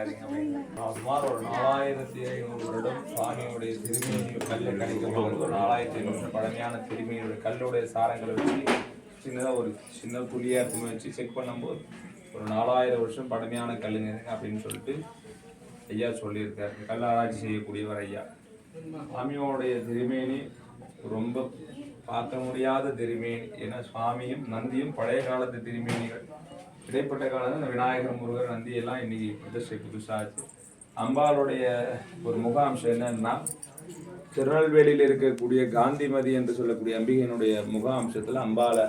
நினைக்காதீங்க சுமார் ஒரு நாலாயிரத்தி ஐநூறு வருடம் சுவாமியுடைய திருமேனி கல்லை கணிக்கும் ஒரு நாலாயிரத்தி ஐநூறு பழமையான திருமேனியுடைய கல்லுடைய சாரங்களை வச்சு சின்னதாக ஒரு சின்ன புள்ளியாக இருக்குமே வச்சு செக் பண்ணும்போது ஒரு நாலாயிரம் வருஷம் பழமையான கல்லுங்க அப்படின்னு சொல்லிட்டு ஐயா சொல்லியிருக்காரு கல் ஆராய்ச்சி செய்யக்கூடியவர் ஐயா சுவாமியோடைய திருமேனி ரொம்ப பார்க்க முடியாத திருமேனி ஏன்னா சுவாமியும் நந்தியும் பழைய காலத்து திருமேனிகள் இடைப்பட்ட காலத்தில் இந்த விநாயகர் முருகர் நந்தி எல்லாம் இன்னைக்கு பிரதிஷ்டை புதுசாச்சு அம்பாளுடைய ஒரு முகாம்சம் என்னன்னா திருநெல்வேலியில் இருக்கக்கூடிய காந்திமதி என்று சொல்லக்கூடிய அம்பிகையினுடைய முக அம்சத்தில் அம்பாலை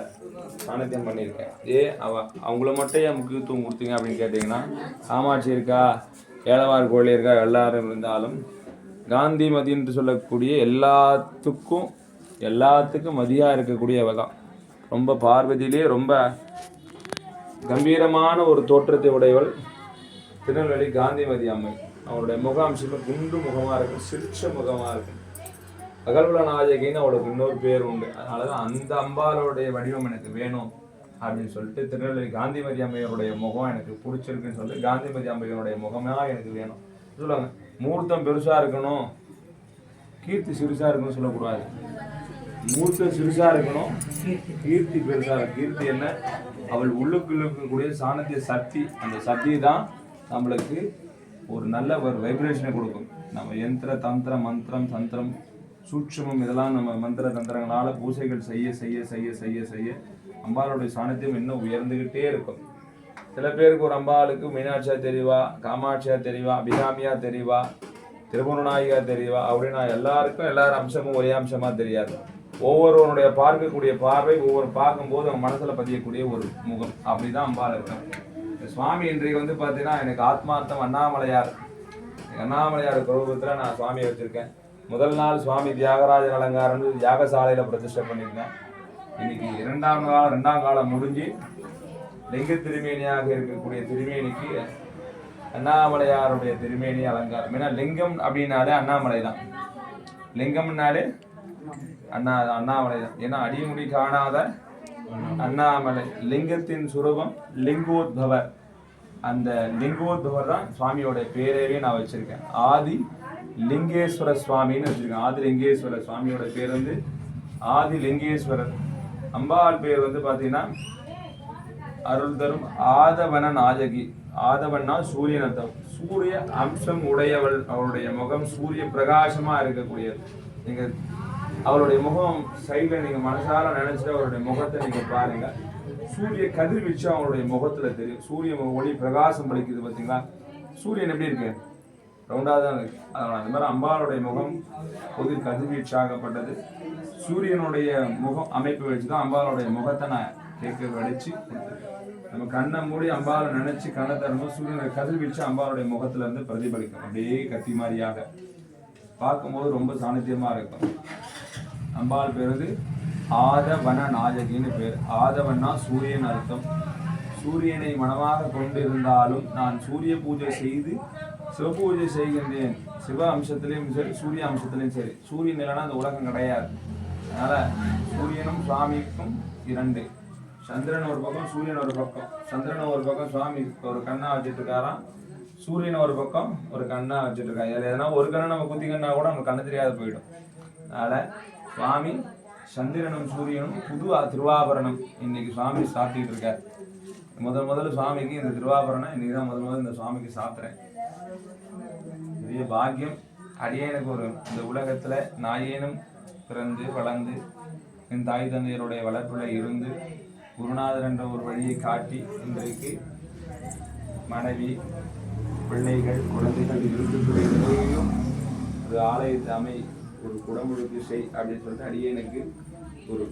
சாணத்தியம் பண்ணியிருக்கேன். ஏ அவ அவங்கள மட்டும் ஏன் முக்கியத்துவம் கொடுத்தீங்க அப்படின்னு கேட்டிங்கன்னா காமாட்சி இருக்கா ஏழவார் கோழி இருக்கா எல்லாரும் இருந்தாலும் காந்திமதி என்று சொல்லக்கூடிய எல்லாத்துக்கும் எல்லாத்துக்கும் மதியாக இருக்கக்கூடியவ தான். ரொம்ப பார்வதியிலே ரொம்ப கம்பீரமான ஒரு தோற்றத்தை உடையவள் திருநெல்வேலி காந்திமதி அம்மை. அவளுடைய முகாம்சமே குண்டு முகமாக இருக்கும் சிரிச்ச முகமாக இருக்கும். அகல்வல நாயகின்னு அவளுக்கு இன்னொரு பேர் உண்டு. அதனால தான் அந்த அம்பாளுடைய வடிவம் எனக்கு வேணும் அப்படின்னு சொல்லிட்டு திருநெல்வேலி காந்திமதி அம்மையோடைய முகம் எனக்கு பிடிச்சிருக்குன்னு சொல்லிட்டு காந்திமதி அம்மையோடைய முகமாக எனக்கு வேணும். சொல்லுவாங்க மூர்த்தம் பெருசாக இருக்கணும் கீர்த்தி சிறுசாக இருக்கணும்னு சொல்லக்கூடாது. மூர்த்தம் சிறுசாக இருக்கணும் கீர்த்தி பெருசாக இருக்கும் கீர்த்தி என்ன? அவள் உள்ளுக்குள்ள இருக்கக்கூடிய சாணத்திய சக்தி அந்த சக்தி தான் நம்மளுக்கு ஒரு நல்ல ஒரு வைப்ரேஷனை கொடுக்கும். நம்ம யந்திர தந்திர மந்திரம் தந்திரம் சூட்சமம் இதெல்லாம் நம்ம மந்திர தந்திரங்களால் பூசைகள் செய்ய செய்ய செய்ய செய்ய செய்ய அம்பாளுடைய சாணத்தியம் இன்னும் உயர்ந்துக்கிட்டே இருக்கும். சில பேருக்கு ஒரு அம்பாளுக்கு மீனாட்சியா தெரிவா காமாட்சியா தெரிவா அபிராமியா தெரிவா திருபுவனாயிகா தெரியவா அப்படின்னா எல்லாருக்கும் எல்லாரும் அம்சமும் ஒரே அம்சமாக தெரியாது. ஒவ்வொருவனுடைய பார்க்கக்கூடிய பார்வை ஒவ்வொரு பார்க்கும்போது அவன் மனசில் பதியக்கூடிய ஒரு முகம். அப்படிதான் அம்பாள் இருக்கும் சுவாமி இன்றைக்கு வந்து பார்த்தீங்கன்னா எனக்கு ஆத்மார்த்தம் அண்ணாமலையார். அண்ணாமலையார் குரூபத்தில் நான் சுவாமியை வச்சுருக்கேன். முதல் நாள் சுவாமி தியாகராஜன் அலங்காரம்னு யாகசாலையில் பிரதிஷ்டை பண்ணியிருக்கேன் இன்னைக்கு இரண்டாம் காலம் ரெண்டாம் காலம் முடிஞ்சு லிங்க திருமேனியாக இருக்கக்கூடிய திருமேனிக்கு அண்ணாமலையாருடைய திருமேனி அலங்காரம். ஏன்னா லிங்கம் அப்படின்னாலே அண்ணாமலை தான் லிங்கம்னாலே அண்ணா அண்ணாமலை. தான் ஏன்னா அடிமுடி காணாத அண்ணாமலை. லிங்கத்தின் சுரூபம் லிங்கோத்பவர் அந்த லிங்கோத்பவர் தான் சுவாமியோட பேரவே நான் வச்சிருக்கேன். ஆதி லிங்கேஸ்வர சுவாமின்னு வச்சிருக்கேன். ஆதி லிங்கேஸ்வர சுவாமியோட பேர் வந்து ஆதி லிங்கேஸ்வரர். அம்பாள் பேர் வந்து பார்த்தீங்கன்னா அருள் தரும் ஆதவன நாயகி. ஆதவன்னா சூரியன் அர்த்தம். சூரிய அம்சம் உடையவள். அவளுடைய முகம் சூரிய பிரகாசமாக இருக்கக்கூடியது. நீங்கள் அவளுடைய முகம் சைடில் நீங்கள் மனசார நினைச்சிட்டு அவருடைய முகத்தை நீங்கள் பாருங்கள் சூரிய கதிர்வீச்சு அவளுடைய முகத்தில் தெரியும். சூரிய ஒளி பிரகாசம் பளிக்குது பார்த்தீங்களா சூரியன் எப்படி இருக்கு? ரவுண்டாக தான் இருக்கு. அதனால் அந்த மாதிரி அம்பாளுடைய முகம் பொது கதிர்வீச்சாகப்பட்டது சூரியனுடைய முகம் அமைப்பு வச்சு தான் அம்பாளுடைய முகத்தை நான் கேட்க வடிச்சு நம்ம கண்ணை மூடி அம்பாவை நினைச்சு கண்ணை தரணும் சூரியனை கதிர்வீச்சு அம்பாளுடைய முகத்துல இருந்து பிரதிபலிக்கும். அப்படியே கத்தி மாதிரியாக. பார்க்கும்போது ரொம்ப சாநித்தியமா இருக்கும். அம்பாள் பேர் வந்து ஆதவன நாயகின்னு பேர். ஆதவன்னா சூரியன் அர்த்தம். சூரியனை மனமாக கொண்டிருந்தாலும் நான் சூரிய பூஜை செய்து சிவபூஜை செய்கின்றேன். சிவ அம்சத்திலையும் சரி சூரிய அம்சத்திலையும் சரி. சூரியன் இல்லைன்னா அந்த உலகம் கிடையாது. அதனால் சூரியனும் சுவாமிக்கும் இரண்டு. சந்திரன் ஒரு பக்கம் சூரியன் ஒரு பக்கம். சந்திரன் ஒரு பக்கம் சுவாமி ஒரு கண்ணா வச்சுட்டு இருக்காராம். சூரியன் ஒரு பக்கம் ஒரு கண்ணா வச்சுட்டு இருக்காங்க எதனா ஒரு கண்ணை நம்ம குத்திக்கன்னா கூட நமக்கு கண்ணு தெரியாது போயிடும். அதனால் சுவாமி சந்திரனும் சூரியனும் புது திருவாபரணம் இன்னைக்கு சுவாமி சாப்பிட்டுட்டு இருக்கார் முதல் முதல்ல சுவாமிக்கு இந்த திருவாபரணம் இன்னைக்கு தான் முதல் முதல்ல இந்த சுவாமிக்கு சாப்பிட்றேன் பெரிய பாக்கியம். அடியேனுக்கு ஒரு இந்த உலகத்துல நாயேனும் பிறந்து வளர்ந்து என் தாய் தந்தையருடைய வளர்ப்புல இருந்து குருநாதர் என்ற ஒரு வழியை காட்டி இன்றைக்கு மனைவி பிள்ளைகள் குழந்தைகள் இருக்கக்கூடிய ஒரு ஆலயத்தை அமை ஒரு குடமுழுக்கு செய் அப்படின்னு சொல்லிட்டு அடியேனுக்கு ஒரு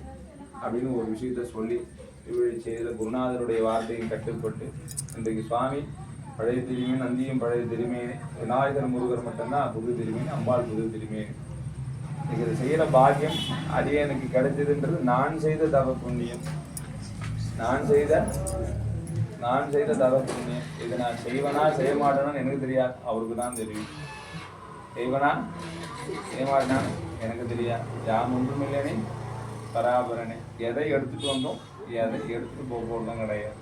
அப்படின்னு ஒரு விஷயத்த சொல்லி திருவிழி செய்த குருநாதருடைய வார்த்தையை கட்டுப்பட்டு இன்றைக்கு சுவாமி பழைய திருமேன் நந்தியும் பழைய திருமேனி விநாயகர் முருகர் மட்டும்தான் புது திருமேனி அம்பாள் புது திருமேனி இன்னைக்கு இதை செய்கிற பாக்கியம் அடியேனுக்கு கிடைச்சதுன்றது நான் செய்த தவ புண்ணியம். நான் செய்த நான் செய்த தவ புண்ணியம். இதை நான் செய்வனா செய்ய மாட்டேனான்னு எனக்கு தெரியாது. அவருக்கு தான் தெரியும். செய்வனா செய்ய எனக்கு தெரியா யான் ஒன்றும் இல்லைனே பராபரனே. எதை எடுத்துட்டு வந்தோம்? எதை எடுத்துட்டு போக போகிறதும் கிடையாது.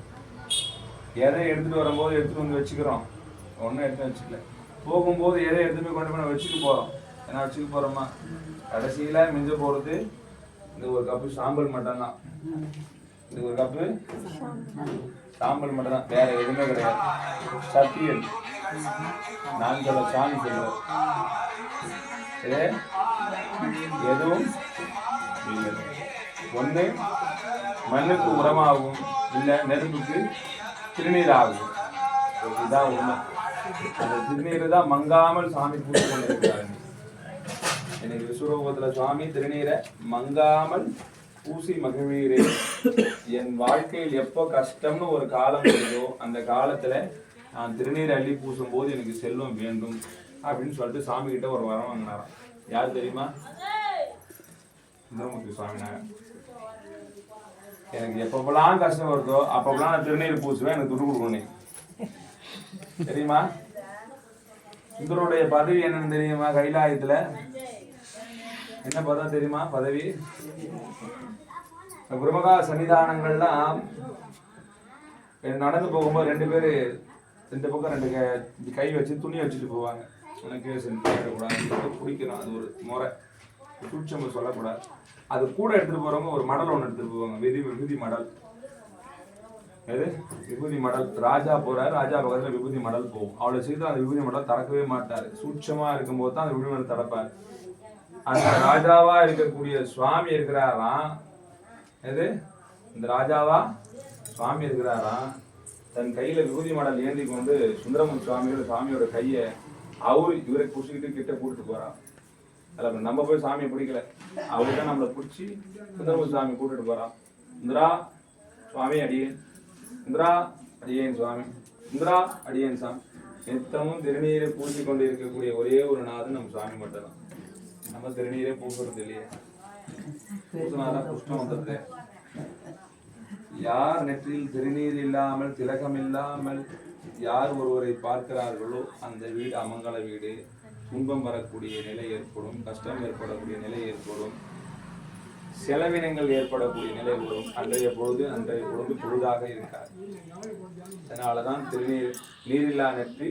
எதை எடுத்துட்டு வரும்போது எடுத்துட்டு வந்து வச்சுக்கிறோம். ஒன்றும் எடுத்து வச்சுக்கல. போகும்போது எதை எடுத்துட்டு போய் கொண்டு போய் வச்சுட்டு போகிறோம் ஏன்னா வச்சுட்டு போகிறோமா கடைசியில் மிஞ்ச போகிறது இந்த ஒரு கப்பு சாம்பல் மட்டும்தான். இது ஒரு கப்பு சாம்பல் மட்டும்தான். வேற எதுவுமே கிடையாது. சத்தியல் நான் சொல்ல சாமி சொல்லுவேன் எதுவும் இல்லை. ஒன்று மண்ணுக்கு உரமாகும் இல்லை நெருப்புக்கு திருநீராகும் இதுதான் உண்மை. அந்த திருநீர் தான் மங்காமல் சாமி பூசி கொண்டிருக்கிறார் எனக்கு விஸ்வரூபத்தில் சுவாமி திருநீரை மங்காமல் பூசி மகிழ்வீரே. என் வாழ்க்கையில் எப்போ கஷ்டம்னு ஒரு காலம் வருதோ அந்த காலத்தில் நான் திருநீர் அள்ளி பூசும் போது எனக்கு செல்வம் வேண்டும். அப்படின்னு சொல்லிட்டு சாமி கிட்ட ஒரு வரம் வாங்கினாராம். யார் தெரியுமா? சுந்தரமூர்த்தி சுவாமினாங்க எனக்கு எப்பப்பெல்லாம் கஷ்டம் வருதோ அப்பப்பெல்லாம் நான் திருநீர் பூசுவேன் எனக்கு துரு கொடுக்கணும் தெரியுமா? சுந்தருடைய பதவி என்னன்னு தெரியுமா? கைலாயத்துல. என்ன பதம் தெரியுமா? பதவி? குருமகா சன்னிதானங்கள்லாம் நடந்து போகும்போது ரெண்டு பேர் ரெண்டு பக்கம் ரெண்டு கை வச்சு துணி வச்சுட்டு போவாங்க. எனக்கு கேட்கக்கூடாது பிடிக்கணும் அது ஒரு முறை. சூட்சம் சொல்லக்கூடாது. அது கூட எடுத்துட்டு போறவங்க ஒரு மடல் ஒன்று எடுத்துட்டு போவாங்க. விதி விபூதி மடல். எது? விபூதி மடல். ராஜா போறாரு. ராஜா பக்கத்தில் விபூதி மடல் போகும். அவ்வளோ சீக்கிரம் அந்த விபூதி மடல் திறக்கவே மாட்டார். சூட்சமா இருக்கும்போது தான் அந்த விபூதி மடல் திறப்பாரு. அந்த ராஜாவா இருக்கக்கூடிய சுவாமி இருக்கிறாராம். எது? இந்த ராஜாவா? சுவாமி இருக்கிறாராம். தன் கையில விபூதி மடல் ஏந்தி கொண்டு சுந்தரமன் சுவாமியோட சுவாமியோட கையை அவரு இவரை பிடிச்சிக்கிட்டு கிட்ட கூட்டிட்டு போறான். அதில் நம்ம போய் சாமியை பிடிக்கல. அவரு தான் நம்மளை பிடிச்சி சுந்தரமன் சாமி கூட்டிட்டு போறான். இந்திரா சுவாமி அடியேன் இந்திரா அடியேன் சுவாமி. இந்திரா அடியேன் சாமி. நித்தமும் திருநீரை பூசி கொண்டு இருக்கக்கூடிய ஒரே ஒரு நாதன் நம்ம சுவாமி மட்டும்தான். நம்ம திருநீரே பூசுறது இல்லையே. பூசினாதான் புஷ்டம் வந்துடுது. யார் நெற்றியில் திருநீர் இல்லாமல் திலகம் இல்லாமல் யார் ஒருவரை பார்க்கிறார்களோ அந்த வீடு அமங்கல வீடு துன்பம் வரக்கூடிய நிலை ஏற்படும் கஷ்டம் ஏற்படக்கூடிய நிலை ஏற்படும் செலவினங்கள் ஏற்படக்கூடிய நிலை வரும். அன்றைய பொழுது அன்றைய பொழுது பொழுதாக இருக்காது. அதனாலதான் திருநீர் நீரில்லா நெற்றி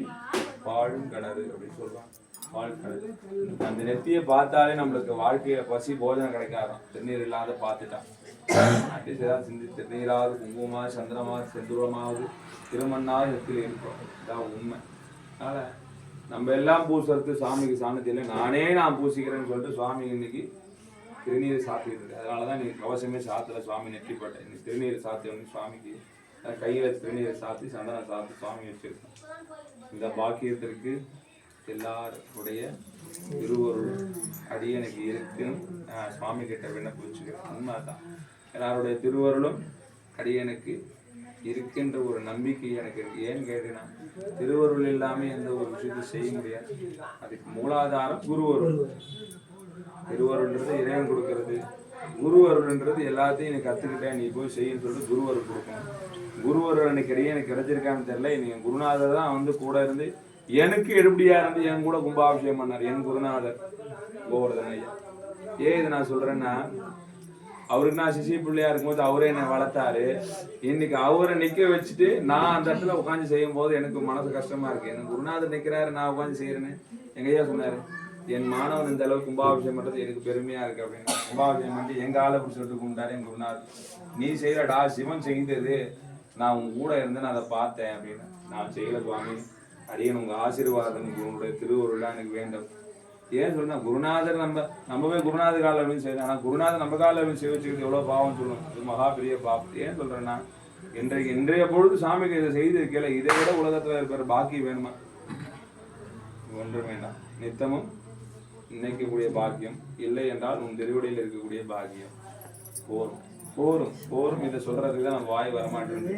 பாழும் கிணறு அப்படின்னு சொல்லுவாங்க அந்த நெத்தியை பார்த்தாலே நம்மளுக்கு வாழ்க்கையில பசி போஜனம் கிடைக்காதான் திருநீர் இல்லாத பார்த்துட்டான் அட்லீஸ்ட் ஏதாவது சிந்தி திருநீராவது குங்குமா சந்திரமா செந்தூரமாவது திருமண்ணாவது நெத்தியில் இருக்கும். இதான் உண்மை. அதனால நம்ம எல்லாம் பூசுறது சாமிக்கு சாணத்தில் நானே நான் பூசிக்கிறேன்னு சொல்லிட்டு சுவாமி இன்னைக்கு திருநீர் சாத்திட்டு அதனால தான் நீ கவசமே சாத்தல சுவாமி நெற்றிப்பட்டேன் இன்னைக்கு திருநீர் சாத்தியம்னு சுவாமிக்கு. கையில திருநீரை சாத்தி சந்தனம் சாத்தி சுவாமி வச்சிருக்கேன். இந்த பாக்கியத்திற்கு எல்லாருடைய திருவருள் அடியனுக்கு இருக்குன்னு நான் சுவாமி கிட்ட விண்ணப்பிச்சுக்கிறேன் உண்மைதான். எல்லாருடைய திருவருளும் அடியனுக்கு இருக்கின்ற ஒரு நம்பிக்கை எனக்கு இருக்கு. ஏன்னு கேட்டீங்கன்னா திருவருள் இல்லாமல் எந்த ஒரு விஷயத்தை செய்ய முடியாது. அதுக்கு மூலாதாரம் குருவருள். திருவருள்ன்றது இறைவன் கொடுக்கறது. குருவருள்ன்றது எல்லாத்தையும் எனக்கு கற்றுக்கிட்டேன் நீ போய் செய்யன்னு சொல்லிட்டு குருவருள் கொடுக்கணும். குருவருள் எனக்கு இடையே எனக்கு கிடைச்சிருக்கான்னு தெரியல. இன்னைக்கு குருநாதர் தான் வந்து கூட இருந்து எனக்கு எடுபடியா இருந்து என் கூட கும்பாபிஷேகம் பண்ணார் என் குருநாதர் கோவர்தன் ஐயா. ஏன் இதை நான் சொல்றேன்னா அவருக்கு நான் சிசி பிள்ளையா இருக்கும்போது அவரே என்னை வளர்த்தாரு. இன்னைக்கு அவரை நிக்க வச்சுட்டு நான் அந்த இடத்துல உட்காந்து செய்யும் போது எனக்கு மனசு கஷ்டமா இருக்கு. எனக்கு குருநாதர் நிக்கிறாரு நான் உட்காந்து செய்யறேன்னு எங்க ஐயா சொன்னாரு. என் மாணவன் இந்த அளவுக்கு கும்பாபிஷேகம் பண்றது எனக்கு பெருமையா இருக்கு அப்படின்னு. கும்பாபிஷேகம் பண்ணி எங்க ஆளை பிடிச்சி சொல்லிட்டு கும்பிட்டாரு என் குருநாதர். நீ செய்யறடா சிவன் செய்தது. நான் உன் கூட இருந்து நான் அதை பார்த்தேன் அப்படின்னு. நான் செய்யல சுவாமி. அடியன் உங்க ஆசீர்வாதம் உங்களுடைய திருவருள் எனக்கு வேண்டும் ஏன் சொல்லுனா குருநாதர் நம்ம நம்மவே குருநாதர் கால அப்படின்னு செய்யணும் ஆனா குருநாதர் நம்ம கால அப்படின்னு செய்ய வச்சுக்கிறது எவ்வளவு பாவம் சொல்லணும் இது மகா பெரிய பாவம் ஏன் சொல்றேன்னா இன்றைக்கு இன்றைய பொழுது சாமிக்கு இதை செய்து இருக்கல இதை விட உலகத்துல இருக்கிற பாக்கி வேணுமா ஒன்றும் வேண்டாம் நித்தமும் நினைக்கக்கூடிய பாக்கியம் இல்லை என்றால் உன் திருவடியில் இருக்கக்கூடிய பாக்கியம் போரும் போரும் போரும் இதை சொல்றதுக்கு தான் நம்ம வாய் வரமாட்டேங்குது